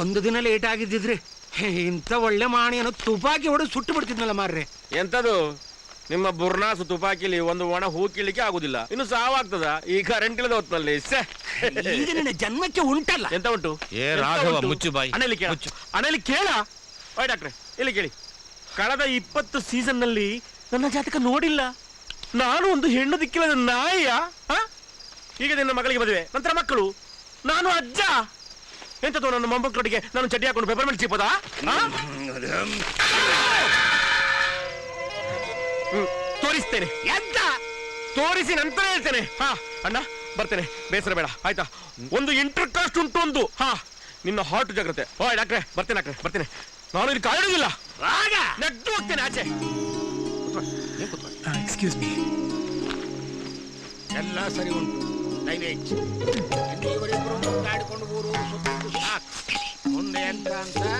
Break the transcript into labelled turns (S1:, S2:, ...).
S1: ಒಂದು ದಿನ ಲೇಟ್ ಆಗಿದ್ದಿದ್ರೆ ಇಂಥ ಒಳ್ಳೆ ಮಾಣಿಯನ್ನು ತುಪಾಕಿ ಹೊಡೆದು ಸುಟ್ಟು ಬಿಡ್ತಿದ್ನಲ್ಲ ಮಾರ್ರೆ.
S2: ಎಂತದು? ನಿಮ್ಮ ಬುರ್ನಾಸು ತುಪಾಕಿಲಿ ಒಂದು ಒಣ ಹೂ ಕೀಳಿಕ್ಕೆ ಆಗುದಿಲ್ಲ. ಇನ್ನು ಸಾವಾಗ್ತದ? ಈ ಕರೆಂಟ್ ಇಲ್ಲದ ಹೊತ್ತಲ್ಲಿ.
S1: ಈಗ ನಿನ್ನ ಜನ್ಮಕ್ಕೆ ಉಂಟಲ್ಲ.
S2: ಎಂತ ಉಂಟು?
S3: ಏ ರಾಘವ? ಮುಚ್ಚು ಬಾಯಿ.
S2: ಅಣ್ಣಲ್ಲಿ ಕೇಳ. ಅಣ್ಣಲ್ಲಿ ಕೇಳ. ಓಯ್ ಡಾಕ್ಟ್ರೆ ಇಲ್ಲಿ ಕೇಳಿ. ಕಳೆದ ಇಪ್ಪತ್ತು ಸೀಸನ್ನಲ್ಲಿ ನನ್ನ ಜಾತಕ ನೋಡಿಲ್ಲ. ನಾನು ಒಂದು ಹೆಣ್ಣು ದಿಕ್ಕಿಲ್ಲದ ನಾಯಿಯ? ಈಗ ನಿನ್ನ ಮಗಳಿಗೆ ಮದುವೆ. ನಂತರ ಮಕ್ಕಳು. ನಾನು ಅಜ್ಜ. ಎಂತದ್ದು ನನ್ನ ಮೊಮ್ಮಕ್ಕಳಿಗೆ ನಾನು ಚಡ್ಡಿ ಹಾಕೊಂಡು ಪೇಪರ್ ಮೇಲೆ ಸಿಪ್ಪದ ತೋರಿಸ್ತೇನೆ.
S1: ಎಂತ?
S2: ತೋರಿಸಿ ನಂತರ ಹೇಳ್ತೇನೆ. ಹಾ ಅಣ್ಣ ಬರ್ತೇನೆ. ಬೇಸರ ಬೇಡ ಆಯ್ತಾ? ಒಂದು ಇಂಟರ್ ಕಾಸ್ಟ್ ಉಂಟು ಒಂದು. ಹಾ ನಿನ್ನ ಹಾರ್ಟ್ ಜಾಗ್ರತೆ. ಓ ಡಾಕ್ಟ್ರೆ ಬರ್ತೇನೆ ಡಾಕ್ಟ್ರೆ ಬರ್ತೇನೆ. ನಾನು ಇಲ್ಲಿ ಕಾಯೋದಿಲ್ಲ
S1: ಆಗ
S2: ನೆಟ್ಟು ಹೋಗ್ತೇನೆ ಆಚೆ.
S4: ಎಕ್ಸ್ಕ್ಯೂಸ್ ಮೀ
S1: ಎಲ್ಲ ಸರಿ ಉಂಟು. ನೈವೇಜ್ ಇವರಿಬ್ಬರು இந்த என் பிரான்ஸை